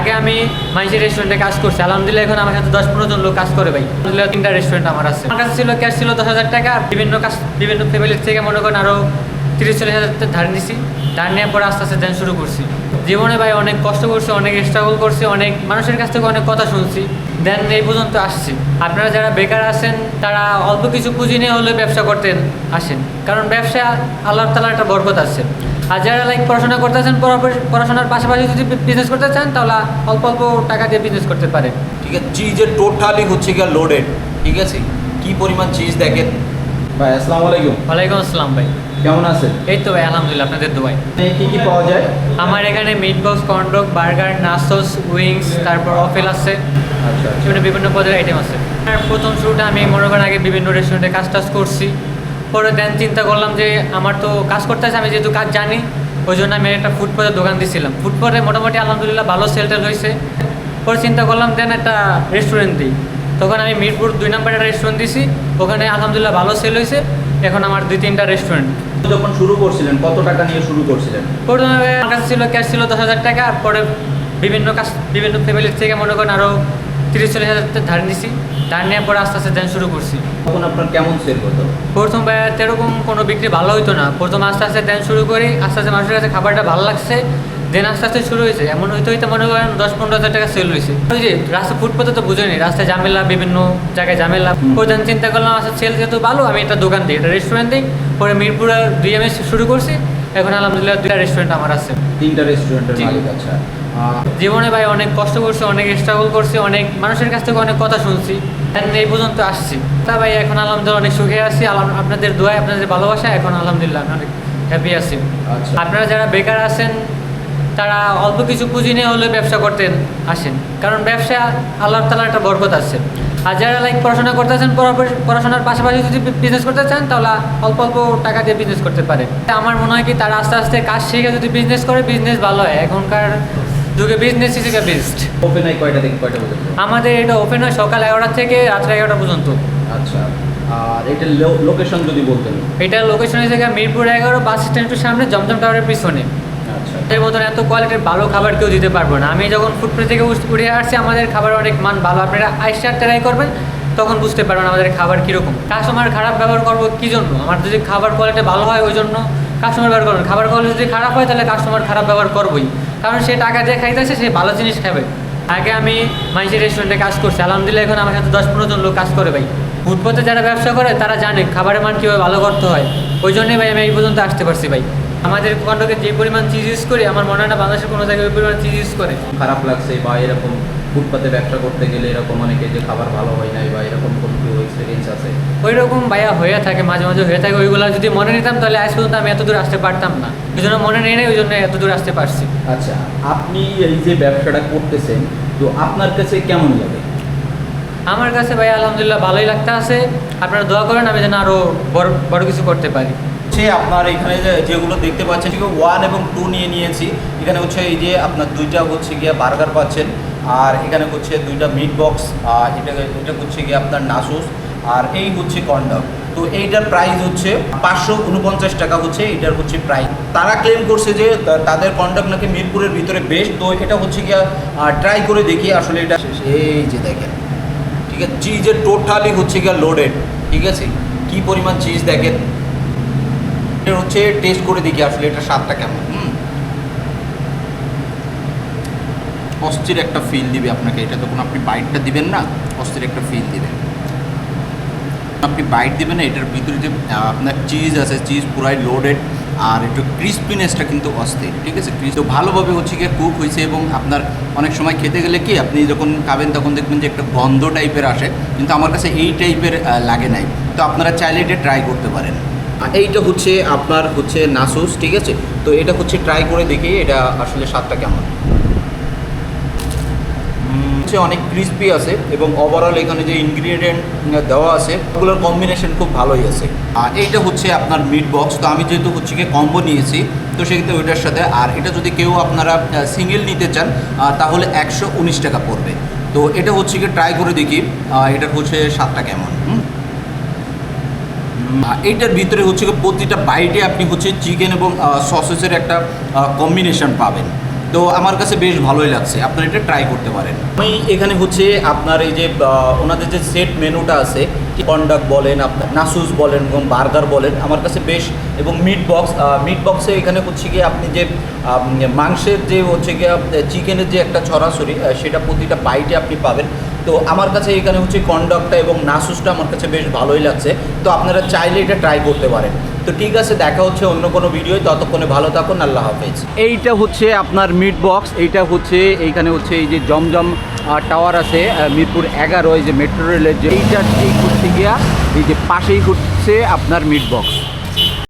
আগে আমি মাইজের রেস্টুরেন্টে কাজ করছি। আলহামদুলিল্লাহ, এখন আমার সাথে দশ পনেরো জন লোক কাজ করে ভাই। তিনটা রেস্টুরেন্ট আমার আছে। আমার কাছে ছিল ক্যাশ ছিল দশ হাজার টাকা বিভিন্ন কাজ, বিভিন্ন ফ্যামিলির থেকে মনে করেন আরও তিরিশ চল্লিশ হাজার ধার নিছি। ধার নেওয়ার পর আস্তে আস্তে দেন শুরু করছি। জীবনে ভাই অনেক কষ্ট করছি, অনেক স্ট্রাগল করছি, অনেক মানুষের কাছ থেকে অনেক কথা শুনছি। দেন এই পর্যন্ত আসছি। আপনারা যারা বেকার আছেন, তারা অল্প কিছু পুঁজি নিয়ে হলে ব্যবসা করতেন, আসেন। কারণ ব্যবসা আল্লাহ তালা একটা বরকত আছে। আর যারা লাইক পড়াশোনা করতেছেন পড়াশোনার পাশাপাশি যদি বিজনেস করতে চান তাহলে অল্প অল্প টাকা দিয়ে বিজনেস করতে পারেন ঠিক আছে চিজের টোটালি হচ্ছে গিয়ে লোডেড ঠিক আছে? কি পরিমাণ চিজ দেখেন? ভাই আসসালামু আলাইকুম। ওয়ালাইকুম আসসালাম ভাই। কেমন আছেন? এই তো ভাই আলহামদুলিল্লাহ আপনাদের দোয়াই কি কি পাওয়া যায়? আমার এখানে meat box corn dog burger nachos wings তারপর অফেল আছে। আচ্ছা সেখানে বিভিন্ন পদের আইটেম আছে। প্রথম শুরুটা আমি মনে করেন আগে বিভিন্ন রেস্টুরেন্টে কাজ টাজ করছি। পরে দেন চিন্তা করলাম যে আমার তো কাজ করতে আছে আমি যেহেতু কাজ জানি ওই জন্য আমি একটা ফুটপথের দোকান দিয়েছিলাম ফুটপথে মোটামুটি আলহামদুলিল্লাহ ভালো সেল টেল হয়েছে পরে চিন্তা করলাম দেন একটা রেস্টুরেন্ট দিই। তখন আমি মিরপুর দুই নম্বর একটা রেস্টুরেন্ট দিছি ওখানে আলহামদুলিল্লাহ ভালো সেল হয়েছে এখন আমার দুই তিনটা রেস্টুরেন্ট যখন শুরু করছিলেন কত টাকা নিয়ে শুরু করছিলেন? প্রথমে আমার কাছে ছিল ক্যাশ ছিল দশ হাজার টাকা আর পরে বিভিন্ন কাজ বিভিন্ন ফ্যামিলির থেকে মনে করেন আরও তিরিশ চল্লিশ হাজার ধার নিছি। ধার নেওয়ার পরে আস্তে আস্তে দেন শুরু করছি। তখন আপনার কেমন সেল হতো প্রথম এরকম কোনো বিক্রি ভালো হইতো না। প্রথম আস্তে আস্তে দেন শুরু করি আস্তে আস্তে মানুষের কাছে খাবারটা ভালো লাগছে। দেন আস্তে আস্তে শুরু হয়েছে। এমন হইতে হইতে মনে করেন দশ পনেরো হাজার টাকা সেল হয়েছে ওই যে রাস্তা ফুটপাতে তো বুঝেনি রাস্তায় ঝামেলা বিভিন্ন জায়গায় ঝামেলা। ওই দেন চিন্তা করলাম আচ্ছা সেল যেহেতু ভালো আমি একটা দোকান দিই একটা রেস্টুরেন্ট দিই। পরে মিরপুরে দুই আমি শুরু করছি। এখন আলহামদুলিল্লাহ দুইটা রেস্টুরেন্ট আমার আছে। তিনটা রেস্টুরেন্টের মালিক আচ্ছা। জীবনে ভাই অনেক কষ্ট করছি অনেক স্ট্রাগল করছি অনেক মানুষের কাছ থেকে অনেক কথা শুনছি। এই পর্যন্ত আসছি। তা ভাই এখন আলহামদুলিল্লাহ অনেক সুখে আছি। আপনাদের দোয়ায় আপনাদের ভালোবাসা এখন আলহামদুলিল্লাহ আমি অনেক হ্যাপি আছি। আচ্ছা। আপনারা যারা বেকার আছেন তারা অল্প কিছু পুঁজি নিয়ে হলে ব্যবসা করতেন আসেন। কারণ ব্যবসা আল্লাহ তালার একটা বরকত আছে। আর যারা লাইক পড়াশোনা করতেছেন পড়াশোনার পাশাপাশি যদি বিজনেস করতে চান তাহলে অল্প অল্প টাকা দিয়ে বিজনেস করতে পারে। আমার মনে হয় কি তারা আস্তে আস্তে কাজ শিখে যদি বিজনেস করে বিজনেস ভালো হয়। এখনকার যুগে বিজনেস এ বেস্ট ওপেন হয় কয়টা থেকে কয়টা পর্যন্ত? আমাদের এটা ওপেন হয় সকাল এগারোটা থেকে রাত্রে এগারোটা পর্যন্ত। আচ্ছা আর এটা লোকেশন যদি বলতেন? এটা লোকেশন গিয়ে মিরপুর এগারো বাস স্ট্যান্ডের সামনে জমজম টাওয়ারের পিছনে। আচ্ছা। এর মতন এত কোয়ালিটির ভালো খাবার কেউ দিতে পারব না। আমি যখন ফুটপ্রে থেকে উঠ- আসছি আমাদের খাবার অনেক মান ভালো। আপনারা আইসটার ট্রাই করবেন তখন বুঝতে পারবেন আমাদের খাবার কীরকম। কাস্টমার খারাপ ব্যবহার করব কী জন্য? আমার যদি খাবার কোয়ালিটি ভালো হয় ওই জন্য কাস্টমার ব্যবহার করবেন খাবার কোয়ালিটি যদি খারাপ হয় তাহলে কাস্টমার খারাপ ব্যবহার করবোই। কারণ সে টাকা দিয়ে খাইতেছে, সে ভালো জিনিস খাবে। আগে আমি মাইসি রেস্টুরেন্টে কাজ করছি, আলহামদুলিল্লাহ এখন আমার সাথে দশ পনেরো জন লোক কাজ করে ভাই। ফুটপথে যারা ব্যবসা করে, তারা জানে খাবারের মান কীভাবে ভালো করতে হয়। ওই জন্যই ভাই আমি এই পর্যন্ত আসতে পারছি ভাই। আমাদের কন্ডকে যে পরিমাণ চিজ ইউজ করি আমার মনে হয় না বাংলাদেশের কোনো জায়গায় ওই পরিমাণ চিজ ইউজ করে। খারাপ লাগছে বা এরকম ফুটপাতে ব্যবসা করতে গেলে এরকম অনেকে যে খাবার ভালো হয় নাই বা এরকম কোনো কেউ এক্সপিরিয়েন্স আছে? ওই রকম ভাইয়া হয়ে থাকে মাঝে মাঝে হয়ে থাকে ওইগুলো যদি মনে নিতাম তাহলে আজ পর্যন্ত আমি এত দূর আসতে পারতাম না। ওই জন্য মনে নেই নাই ওই জন্য এত দূর আসতে পারছি। আচ্ছা আপনি এই যে ব্যবসাটা করতেছেন তো আপনার কাছে কেমন লাগে? আমার কাছে ভাই আলহামদুলিল্লাহ ভালোই লাগতে আছে আপনারা দোয়া করেন আমি যেন আরও বড় বড় কিছু করতে পারি। হচ্ছে আপনার এখানে যেগুলো দেখতে পাচ্ছেন ওয়ান এবং টু নিয়ে নিয়েছি। এখানে হচ্ছে এই যে আপনার দুইটা হচ্ছে গিয়ে বার্গার পাচ্ছেন, আর এখানে হচ্ছে দুইটা মিট বক্স আর এটা এটা হচ্ছে গিয়ে আপনার নাসুস, আর এই হচ্ছে কন্ডম তো এইটার প্রাইস হচ্ছে পাঁচশো উনপঞ্চাশ টাকা হচ্ছে এটার হচ্ছে প্রাইস তারা ক্লেম করছে যে তাদের কন্ডাক্ট নাকি মিরপুরের ভিতরে বেস্ট তো এটা হচ্ছে গিয়ে ট্রাই করে দেখি আসলে এটা এই যে দেখেন, ঠিক আছে চিজের টোটালি হচ্ছে গিয়া লোডেড ঠিক আছে? কি পরিমাণ চিজ দেখেন? এটা হচ্ছে টেস্ট করে দেখি আসলে এটা স্বাদটা কেমন। অস্থির একটা ফিল দিবে আপনাকে, এটা যখন আপনি বাইটটা দিবেন না, অস্থির একটা ফিল দিবে। আপনি বাইট দিবেন না, এটার ভিতরে যে আপনার চিজ আছে চিজ পুরাই লোডেড আর একটু ক্রিস্পিনেসটা কিন্তু অস্থির, ঠিক আছে? ক্রিস তো ভালোভাবে হচ্ছে গিয়ে কুক হয়েছে এবং আপনার অনেক সময় খেতে গেলে কি, আপনি যখন খাবেন তখন দেখবেন যে একটা গন্ধ টাইপের আসে, কিন্তু আমার কাছে এই টাইপের লাগে নাই। তো আপনারা চাইলে এটা ট্রাই করতে পারেন। এইটা হচ্ছে আপনার হচ্ছে নাসুস, ঠিক আছে? তো এটা হচ্ছে ট্রাই করে দেখি এটা আসলে স্বাদটা কেমন। হচ্ছে অনেক ক্রিস্পি আছে এবং ওভারঅল এখানে যে ইনগ্রিডিয়েন্ট দেওয়া আছে, ওগুলোর কম্বিনেশন খুব ভালোই আছে। আর এইটা হচ্ছে আপনার মিট বক্স তো আমি যেহেতু হচ্ছে গিয়ে কম্বো নিয়েছি, তো সেক্ষেত্রে ওইটার সাথে, আর এটা যদি কেউ আপনারা সিঙ্গেল নিতে চান তাহলে একশো উনিশ টাকা পড়বে। তো এটা হচ্ছে গিয়ে ট্রাই করে দেখি এটার হচ্ছে স্বাদটা কেমন, হুম? এইটার ভিতরে হচ্ছে প্রতিটা বাইটে আপনি হচ্ছে চিকেন এবং সসেসের একটা কম্বিনেশন পাবেন। তো আমার কাছে বেশ ভালোই লাগছে। আপনারা এটা ট্রাই করতে পারেন। আমি এখানে হচ্ছে আপনার এই যে ওনাদের যে সেট মেনুটা আছে কন্ডাক বলেন, আপনার নাসুস বলেন এবং বার্গার বলেন, আমার কাছে বেশ, এবং মিট বক্স মিট বক্সে এখানে হচ্ছে গিয়ে আপনি যে মাংসের যে হচ্ছে গিয়ে চিকেনের যে একটা ছড়াছড়ি সেটা প্রতিটা বাইটে আপনি পাবেন। তো আমার কাছে এখানে হচ্ছে কন্ডাক্টটা এবং নাসুসটা আমার কাছে বেশ ভালোই লাগছে। তো আপনারা চাইলে এটা ট্রাই করতে পারেন। তো ঠিক আছে, দেখা হচ্ছে অন্য কোনো ভিডিও ততক্ষণে ভালো থাকুন, আল্লাহ হাফেজ। এইটা হচ্ছে আপনার মিট বক্স এইটা হচ্ছে, এইখানে হচ্ছে এই যে জমজম টাওয়ার আছে মিরপুর এগারো, এই যে মেট্রো রেলের যে এইটা ঠিক হচ্ছে গিয়া, এই যে পাশেই হচ্ছে আপনার মিট বক্স